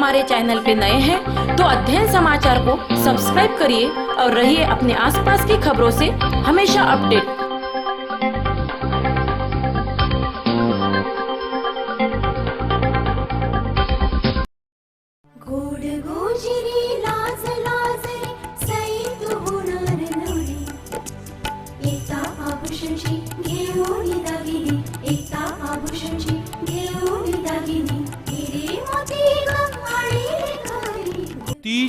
हमारे चैनल पे नए हैं तो अध्ययन समाचार को सब्सक्राइब करिए और रहिए अपने आसपास की खबरों से हमेशा अपडेट।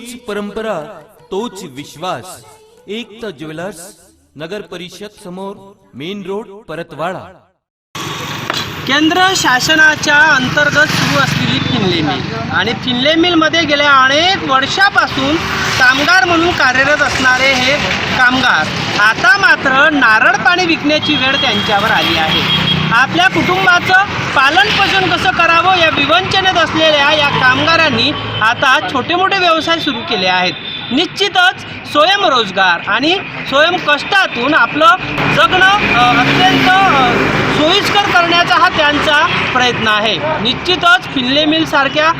तीच परंपरा तोच विश्वास. एकता ज्वेलर्स नगर परिषद समोर मेन रोड परतवाडा. केंद्र शासनाच्या अंतर्गत सुरू असलेली फिनले मिल. आणि फिनले मिलमध्ये गेल्या अनेक वर्षापासून कामगार म्हणून कार्यरत असणारे हे कामगार आता मात्र नारळ पाणी विकण्याची वेळ त्यांच्यावर आली आहे. आपल्या कुटुंबाचं पालनपोषण कसं करावं या विवंचनेत असलेल्या या कामगारांनी आता छोटे मोठे व्यवसाय सुरू केले आहेत. निश्चितच स्वयंरोजगार आणि स्वयंकष्टातून आपलं जगणं अत्यंत सोयीस्कर करण्याचा हा त्यांचा प्रयत्न आहे. निश्चितच फिनले मिलसारख्या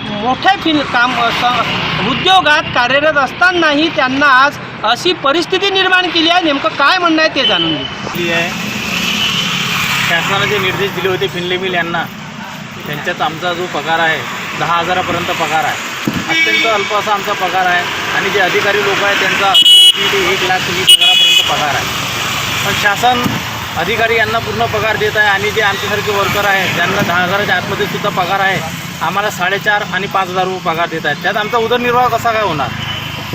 मोठ्या फिन काम उद्योगात कार्यरत असतानाही त्यांना आज अशी परिस्थिती निर्माण केली आहे. नेमकं काय म्हणणं आहे ते जाणून घेऊ. आहे. शासनाने जे निर्देश दिले होते फिनले मिल यांना त्यांच्यात आमचा जो पगार आहे दहा हजारापर्यंत पगार आहे. अत्यंत अल्प असा आमचा पगार आहे आणि जे अधिकारी लोक आहेत त्यांचा दीड ते एक लाख वीस हजारापर्यंत पगार आहे. पण शासन अधिकारी यांना पूर्ण पगार देत आहे आणि जे आमच्यासारखे वर्कर आहेत ज्यांना दहा हजाराच्या आतमध्ये सुद्धा पगार आहे आम्हाला साडेचार आणि पाच हजार रुपये पगार देत आहेत. त्यात आमचा उदरनिर्वाह कसा काय होणार?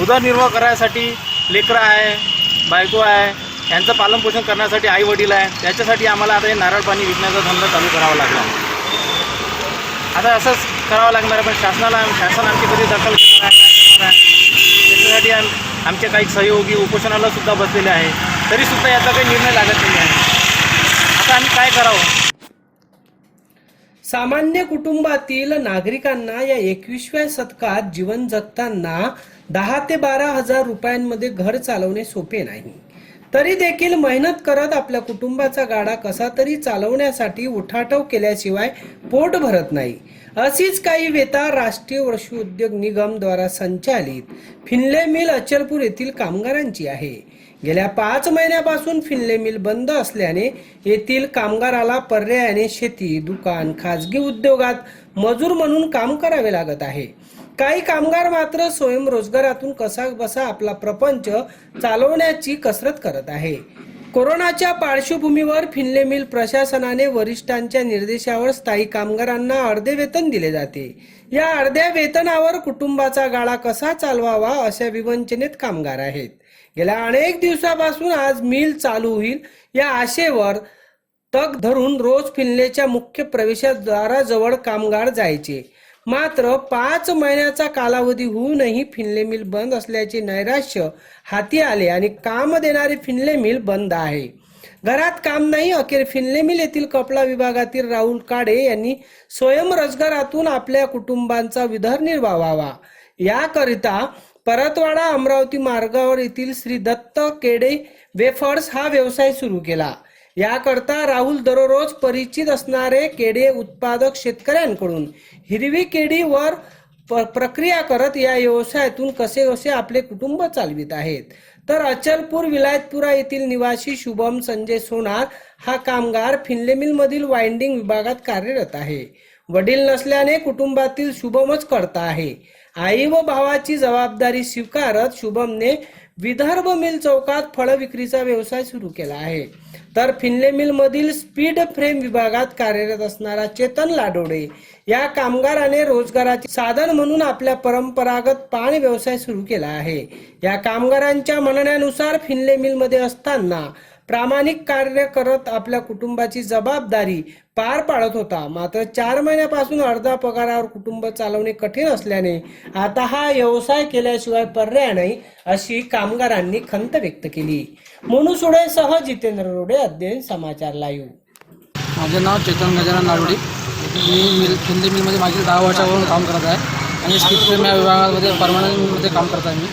उदरनिर्वाह करायसाठी लेकरं आहे बायको आहे यांचं पालनपोषण करण्यासाठी आई वडील आहे. त्याच्यासाठी आम्हाला आता हे नारळ पाणी विकण्याचा धंदा चालू करावा लागला. आता असंच करावं लागणार आहे पण शासनाला शासन आमची कधी दखल त्याच्यासाठी आम आमचे काही सहयोगी उपोषणाला सुद्धा बसलेले आहे. तरीसुद्धा याचा काही निर्णय लागत नाही आहे. आता आम्ही काय करावं? सामान्य कुटुंबातील नागरिकांना या एकविसव्या शतकात जीवन जगताना दहा ते बारा हजार रुपयांमध्ये घर चालवणे सोपे नाही. तरी देखील मेहनत करत आपल्या कुटुंबाचा गाडा कसा तरी चालवण्यासाठी उठाठव केल्याशिवाय पोट भरत नाही. अशीच काही वेता राष्ट्रीय वर्षी उद्योग निगम द्वारा संचालित फिनले मिल अचलपूर येथील कामगारांची आहे. गेल्या पाच महिन्यापासून फिनले मिल बंद असल्याने येथील कामगाराला पर्यायाने शेती दुकान खाजगी उद्योगात मजूर म्हणून काम करावे लागत आहे. काही कामगार मात्र स्वयंरोजगारातून कसा बसा आपला प्रपंच चालवण्याची कसरत करत आहे. कोरोनाच्या पार्श्वभूमीवर फिनले मिल प्रशासनाने वरिष्ठांच्या निर्देशावर स्थायी कामगारांना अर्धे वेतन दिले जाते. या अर्ध्या वेतनावर कुटुंबाचा गाळा कसा चालवावा अशा विवंचनेत कामगार आहेत. गेल्या अनेक दिवसापासून आज मिल चालू होईल या आशेवर तग धरून रोज फिनलेच्या मुख्य प्रवेशद्वाराजवळ कामगार जायचे. मात्र पाच महिन्याचा कालावधी होऊनही फिनले मिल बंद असल्याचे नैराश्य हाती आले आणि काम देणारे फिनले मिल बंद आहे. घरात काम नाही अखेर फिनले मिल येथील कपडा विभागातील राहुल काडे यांनी स्वयंरोजगारातून आपल्या कुटुंबांचा उदरनिर्वाह व्हावा याकरिता परतवाडा अमरावती मार्गावर येथील श्री दत्त केडे वेफर्स हा व्यवसाय सुरू केला. याकरता राहुल दररोज परिचित असणारे केडे उत्पादक शेतकऱ्यांकडून. हिरवी केडीवर प- प्रक्रिया करत या व्यवसायातून कसे कसे आपले कुटुंब चालवित आहेत. तर अचलपूर विलायतपुरा येथील निवासी शुभम संजय सोनार हा कामगार फिनले मिलमधील वाइंडिंग विभागात कार्यरत आहे. वडील नसल्याने कुटुंबातील शुभमच करता आहे. आई व भावाची जबाबदारी स्वीकारत शुभमने विदर्भ मिल चौकात फळ विक्रीचा व्यवसाय सुरू केला आहे. तर फिनले मिल मधील स्पीड फ्रेम विभागात कार्यरत असणारा चेतन लाडोडे या कामगाराने रोजगाराचे साधन म्हणून आपल्या परंपरागत पाणी व्यवसाय सुरू केला आहे. या कामगारांच्या म्हणण्यानुसार फिनले मिलमध्ये असताना प्रामाणिक कार्य करत आपल्या कुटुंबाची जबाबदारी पार पाडत होता. मात्र चार महिन्यापासून अर्धा पगारावर कुटुंब चालवणे कठीण असल्याने आता हा व्यवसाय केल्याशिवाय पर्याय नाही अशी कामगारांनी खंत व्यक्त केली. म्हणून सुडे सह जितेंद्र रोडे अध्ययन समाचार लाईव्ह. माझं नाव चेतन गजानन नारोडी मी मिल हिंदी मिलमध्ये मागील दहा वर्षापासून काम करत आहे आणि स्किप या विभागामध्ये परमनंटमध्ये काम करत आहे मी.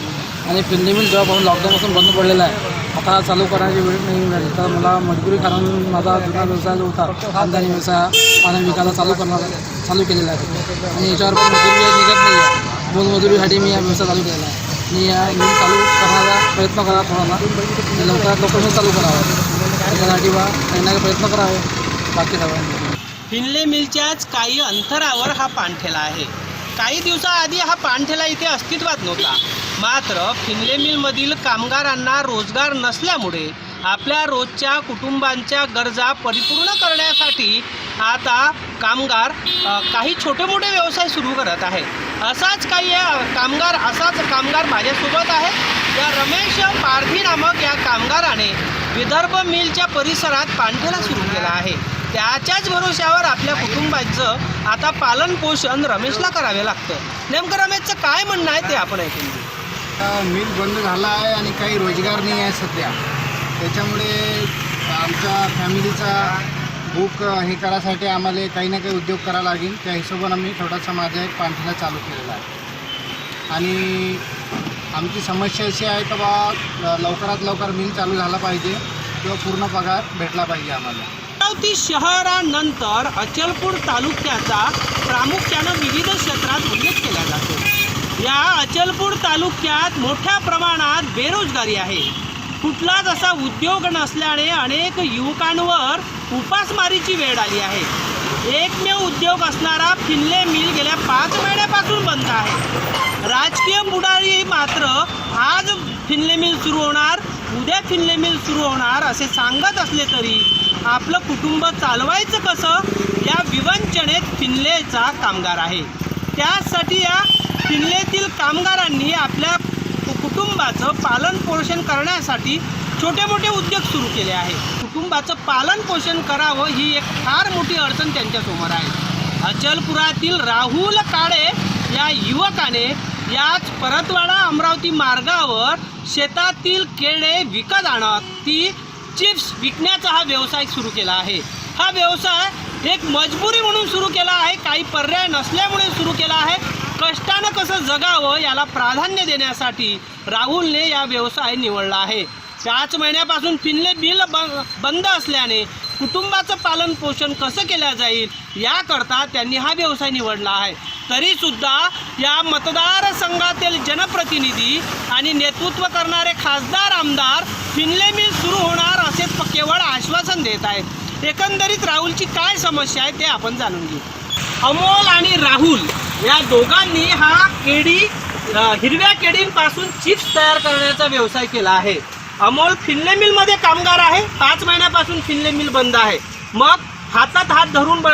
आणि फिल्ली मिल जेव्हापासून लॉकडाऊनपासून बंद पडलेला आहे आता चालू करायची वेळ नाही मिळाली तर मला मजबुरी कारण माझा जुना व्यवसाय जो होता खानदानी व्यवसाय पाणी विकायला चालू करणार चालू केलेला आहे. आणि याच्यावर पण मजुरी निघत नाही आहे. मोलमजुरीसाठी मी हा व्यवसाय चालू केलेला आहे. मी या मी चालू करण्याचा प्रयत्न करा थोडा लवकरात लवकर चालू करावं. त्याच्यासाठी बा काही ना प्रयत्न करावे. बाकी सगळ्यांनी फिनले मिलच्याच काही अंतरावर हा पानठेला आहे. काही दिवसाआधी हा पानठेला इथे अस्तित्वात नव्हता. मात्र फिनले मिलमधील कामगारांना रोजगार नसल्यामुळे आपल्या रोजच्या कुटुंबांच्या गरजा परिपूर्ण करण्यासाठी आता कामगार काही छोटे मोठे व्यवसाय सुरू करत आहे असाच काही कामगार असाच कामगार माझ्यासोबत आहे या रमेश पारधी नामक या कामगाराने विदर्भ मिलच्या परिसरात पाणठेला सुरू केला आहे. त्याच्याच भरोश्यावर आपल्या कुटुंबाचं आता पालन पोषण रमेशला करावे लागतं. नेमकं रमेशचं काय म्हणणं आहे ते आपण ऐकून घेऊ. मिल बंद झाला आहे आणि काही रोजगार नाही आहे सध्या. त्याच्यामुळे आमच्या फॅमिलीचा बुक हे करायसाठी आम्हाला काही ना काही उद्योग करावा लागेल. त्या हिशोबानं आम्ही थोडासा माझा एक पाणठेला चालू केलेला आहे. आणि आमची समस्या अशी आहे का बा लवकरात लवकर मिल चालू झाला पाहिजे किंवा पूर्ण पगार भेटला पाहिजे आम्हाला. अमरावती शहरानंतर अचलपूर तालुक्याचा प्रामुख्यानं विविध क्षेत्रात उल्लेख केला जातो. या अचलपूर तालुक्यात मोठ्या प्रमाणात बेरोजगारी आहे. कुठलाच असा उद्योग नसल्याने अनेक युवकांवर उपासमारीची वेळ आली आहे. एकमेव उद्योग असणारा फिनले मिल गेल्या पाच महिन्यापासून बंद आहे. राजकीय बुडाळी मात्र आज फिनले मिल सुरू होणार उद्या फिनले मिल सुरू होणार असे सांगत असले तरी आपलं कुटुंब चालवायचं कसं या विवंचनेत फिनलेचा कामगार आहे. त्यासाठी या जिल्ह्यातील कामगारांनी आपल्या कुटुंबाचं पालन पोषण करण्यासाठी छोटे मोठे उद्योग सुरू केले आहे कुटुंबाचं पालन पोषण करावं ही एक फार मोठी अडचण त्यांच्यासमोर आहे. अचलपुरातील राहुल काळे या युवकाने याच परतवाडा अमरावती मार्गावर शेतातील केळे विकत आणत ती चिप्स विकण्याचा हा व्यवसाय सुरू केला आहे. हा व्यवसाय एक मजबुरी म्हणून सुरू केला आहे. काही पर्याय नसल्यामुळे सुरू केला आहे. कष्टानं कसं जगावं याला प्राधान्य देण्यासाठी राहुलने या व्यवसाय निवडला आहे. पाच महिन्यापासून फिनले बिल ब- बंद असल्याने कुटुंबाचं पालन पोषण कसं केलं जाईल याकरता त्यांनी हा व्यवसाय निवडला आहे. तरीसुद्धा या मतदारसंघातील जनप्रतिनिधी आणि नेतृत्व करणारे खासदार आमदार फिनले मिल सुरू होणार असे केवळ आश्वासन देत आहेत. एकंदरीत राहुलची काय समस्या आहे ते आपण जाणून घेऊ. अमोल आणि राहुल या दोघांनी हा केडी हिरव्या केडींपासून चिप्स तयार करण्याचा व्यवसाय केला आहे. अमोल फिनले मिलमध्ये कामगार आहे. पाच महिन्यापासून फिनले मिल बंद आहे. मग हातात हात धरून ब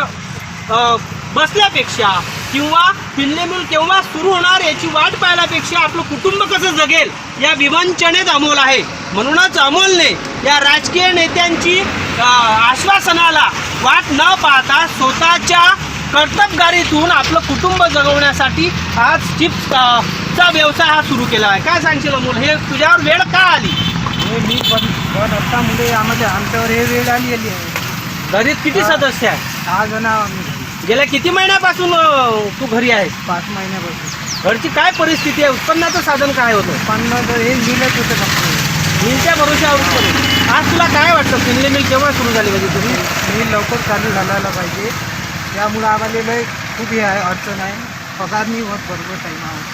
बसल्यापेक्षा किंवा फिनले मिल केव्हा सुरू होणार याची वाट पाहिल्यापेक्षा आपलं कुटुंब कसं जगेल या विवंचनेत अमोल आहे. म्हणूनच अमोलने या राजकीय नेत्यांची आश्वासनाला वाट न पाहता स्वतःच्या कर्तबगारीतून आपलं कुटुंब जगवण्यासाठी आज चिप्स चा व्यवसाय हा सुरू केला आहे. काय सांगशील अमोल? हे तुझ्यावर वेळ का आली? हे मी पण पण असल्यामुळे आम्हाला आमच्यावर हे वेळ आली आली आहे. घरी किती सदस्य आहे? दहा जण गेल्या किती महिन्यापासून अ, तू घरी आहेस? पाच महिन्यापासून. घरची काय परिस्थिती आहे? उत्पन्नाचं साधन काय होतं? पण हे मिळत होतं फक्त. मिलच्या भरोश्यावर उत्पन्न. आज तुला काय वाटतं? फिनले मिल केव्हा सुरू झाली पाहिजे तुम्ही मिल लवकर चालू झालायला पाहिजे. त्यामुळं आम्हाला लय खूप हे आहे अडचण आहे. पगार नाही होत बरोबर टाईमावर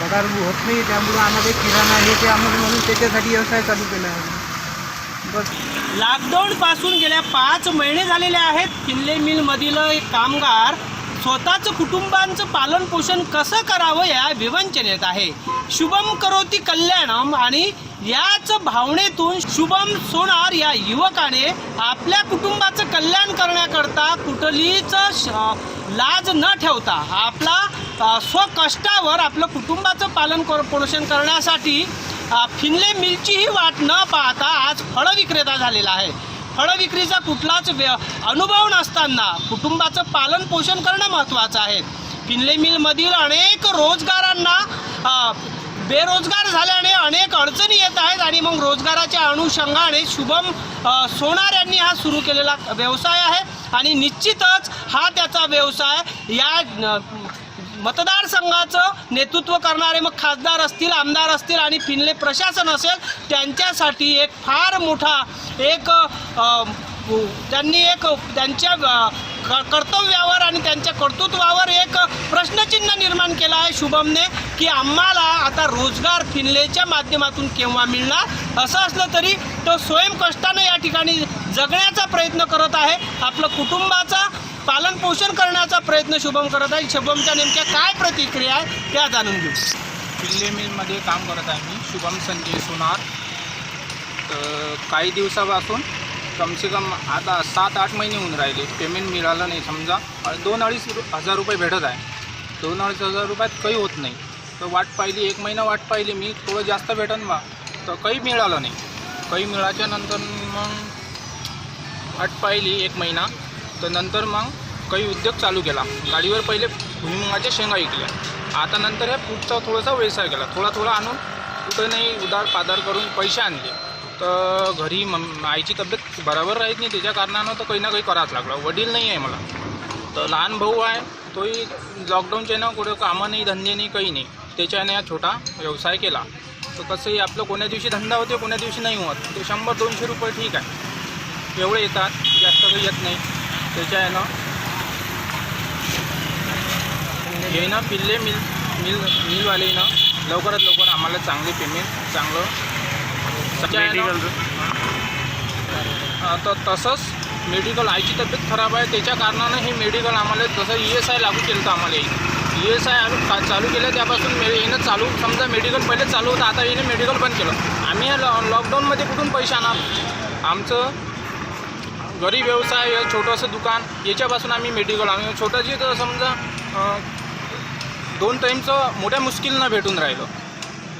पगार होत नाही त्यामुळं आम्हाला किराणा हे ते आम्हाला म्हणून त्याच्यासाठी व्यवसाय चालू केला आहे. बस. लॉकडाऊन पासून गेल्या पाच महिने झालेले आहेत किल्ले मिल मधील एक कामगार स्वतःचं कुटुंबांचं पालन पोषण कसं करावं या विवंचनेत आहे. शुभम करोती कल्याणम आणि याच भावनेतून शुभम सोनार या युवकाने आपल्या कुटुंबाचं कल्याण करण्याकरता कुठलीच श- लाज न ठेवता आपला स्वकष्टावर आपलं कुटुंबाचं पालन कर पोषण करण्यासाठी फिनले मिलचीही वाट न पाहता आज फळ विक्रेता झालेला आहे. फळ विक्रीचा कुठलाच व्य अनुभव नसताना कुटुंबाचं पालन पोषण करणं महत्त्वाचं आहे. फिनले मिलमधील अनेक रोजगारांना बेरोजगार झाल्याने अनेक अडचणी येत आहेत आणि मग रोजगाराच्या अनुषंगाने शुभम सोनार यांनी हा सुरू केलेला व्यवसाय आहे. आणि निश्चितच हा त्याचा व्यवसाय या मतदारसंघाचं नेतृत्व करणारे मग खासदार असतील आमदार असतील आणि फिनले प्रशासन असेल त्यांच्यासाठी एक फार मोठा एक त्यांनी एक त्यांच्या कर्तव्यावर आणि त्यांच्या कर्तृत्वावर एक प्रश्नचिन्ह निर्माण केला आहे शुभमने की आम्हाला आता रोजगार फिनलेच्या माध्यमातून केव्हा मिळणार? असं असलं तरी तो स्वयंकष्टाने या ठिकाणी जगण्याचा प्रयत्न करत आहे. आपलं कुटुंबाचा पालन पोषण करण्याचा प्रयत्न शुभम करत आहे. शुभमच्या नेमक्या काय प्रतिक्रिया आहे त्या जाणून घेऊ. पिल्ले मिलमध्ये काम करत आहे मी शुभम संजय सोनार. तर काही दिवसापासून कमसे कम आता सात आठ महिने होऊन राहिले. पेमेंट मिळालं नाही समजा. दोन अडीच हजार रुपये भेटत आहे. दोन अडीच हजार रुपयात काही होत नाही. तर वाट पाहिली एक महिना वाट पाहिली मी थोडं जास्त भेटन बा. तर काही मिळालं नाही. काही मिळाच्या नंतर मग वाट पाहिली एक महिना. तर नंतर मग काही उद्योग चालू केला. गाडीवर पहिले भुईमुगाच्या शेंगा ऐकल्या आता नंतर हे पुढचा थोडासा व्यवसाय केला. थोडा थोडा आणून कुठं नाही उदार पादार करून पैसे आणले. तर घरी मम आईची तब्येत बरोबर राहत नाही. त्याच्या कारणानं तर काही ना काही करावंच लागलं. वडील नाही आहे मला. तर लहान भाऊ आहे. तोही लॉकडाऊनच्या ना कुठं कामं नाही धंदे नाही काही नाही. त्याच्याने हा छोटा व्यवसाय केला. तर कसंही आपलं कोण्या दिवशी धंदा होते कोण्या दिवशी नाही होत. ते शंभर दोनशे रुपये ठीक आहे. एवढे येतात. जास्त काही येत नाही. त्याच्या आहे ना हे ना पिल्ले मिल मिल मिलवाले ना लवकरात लवकर आम्हाला चांगले पेमेंट चांगलं तर तसंच मेडिकल आईची तब्येत खराब आहे. त्याच्या कारणानं हे मेडिकल आम्हाला जसं ई एस आय लागू केलं होतं आम्हाला ई एस आय आम्ही का चालू केलं त्यापासून मे येणं चालू समजा मेडिकल पहिले चालू होतं आता येणे मेडिकल बंद केलं. आम्ही या लॉ लॉकडाऊनमध्ये कुठून पैसे आणणार? आमचं गरीब व्यवसाय हे छोटंसं दुकान याच्यापासून आम्ही मेडिकल आम्ही छोटं जे तर समजा दोन टाईमचं मोठ्या मुश्किलनं भेटून राहिलं.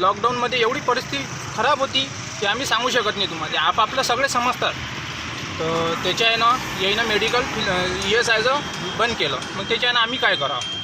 लॉकडाऊनमध्ये एवढी परिस्थिती खराब होती. ते आम्ही सांगू शकत नाही तुम्हाला. आपापलं सगळे समजतात. तर त्याच्या आहे ना मेडिकल ई एस आयचं बंद केलं. मग त्याच्या आहे ना आम्ही काय करावं?